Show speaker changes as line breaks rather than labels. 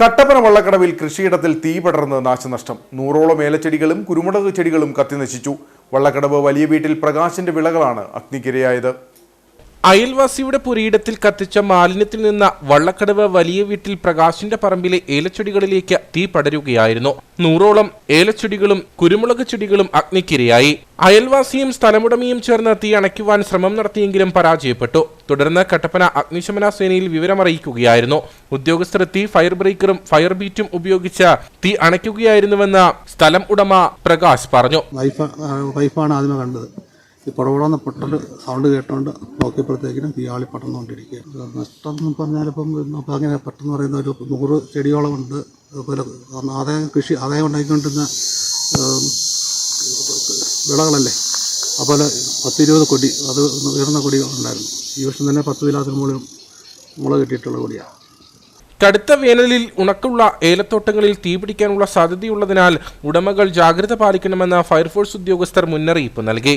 കട്ടപ്പന വള്ളക്കടവിൽ കൃഷിയിടത്തിൽ തീ പടർന്ന് നാശനഷ്ടം. നൂറോളം ഏലച്ചെടികളും കുരുമുളക് ചെടികളും കത്തിനശിച്ചു. വള്ളക്കടവ് വലിയ വീട്ടിൽ പ്രകാശിന്റെ വിളകളാണ് അഗ്നിക്കിരയായത്.
അയൽവാസിയുടെ പുരയിടത്തിൽ കത്തിച്ച മാലിന്യത്തിൽ നിന്ന വള്ളക്കടവ് വലിയ വീട്ടിൽ പ്രകാശിന്റെ പറമ്പിലെ ഏലച്ചെടികളിലേക്ക് തീ പടരുകയായിരുന്നു. നൂറോളം ഏലച്ചെടികളും കുരുമുളക് ചെടികളും അഗ്നിക്കിരയായി. അയൽവാസിയും സ്ഥലമുടമയും ചേർന്ന് തീ അണയ്ക്കുവാൻ ശ്രമം നടത്തിയെങ്കിലും പരാജയപ്പെട്ടു. തുടർന്ന് കട്ടപ്പന അഗ്നിശമന സേനയിൽ വിവരമറിയിക്കുകയായിരുന്നു. ഉദ്യോഗസ്ഥർ തീ ഫയർ ബ്രേക്കറും ഫയർ ബീറ്റും ഉപയോഗിച്ച് തീ അണയ്ക്കുകയായിരുന്നുവെന്ന് സ്ഥലം ഉടമ പ്രകാശ് പറഞ്ഞു.
വൈഫ് വൈഫാണ് ആദ്യമേ കണ്ടത്. ഈ പുറകുടന്ന് പൊട്ടൽ സൗണ്ട് കേട്ടോണ്ട് നോക്കിയപ്പോഴത്തേക്കിനും തീയാളി പടർന്നുകൊണ്ടിരിക്കുക നഷ്ടം എന്ന് പറഞ്ഞാലിപ്പം ഇപ്പം അങ്ങനെ പെട്ടെന്ന് പറയുന്ന ഒരു നൂറ് ചെടിയോളം ഉണ്ട് അതുപോലെ ആദായം കൃഷി ആദായം ഉണ്ടാക്കിക്കൊണ്ടിരുന്ന വിളകളല്ലേ? അതുപോലെ പത്തിരുപത് കൊടി അത് ഉയർന്ന കൊടി ഉണ്ടായിരുന്നു. ഈ വർഷം തന്നെ പത്ത് വിലാസിന് മുകളിൽ മുളക് കിട്ടിയിട്ടുള്ള കൊടിയാണ്
കടുത്ത വേനലിൽ ഉണക്കുള്ള ഏലത്തോട്ടങ്ങളിൽ തീപിടിക്കാനുള്ള സാധ്യതയുള്ളതിനാൽ ഉടമകൾ ജാഗ്രത പാലിക്കണമെന്ന് ഫയർഫോഴ്സ് ഉദ്യോഗസ്ഥർ മുന്നറിയിപ്പ് നൽകി.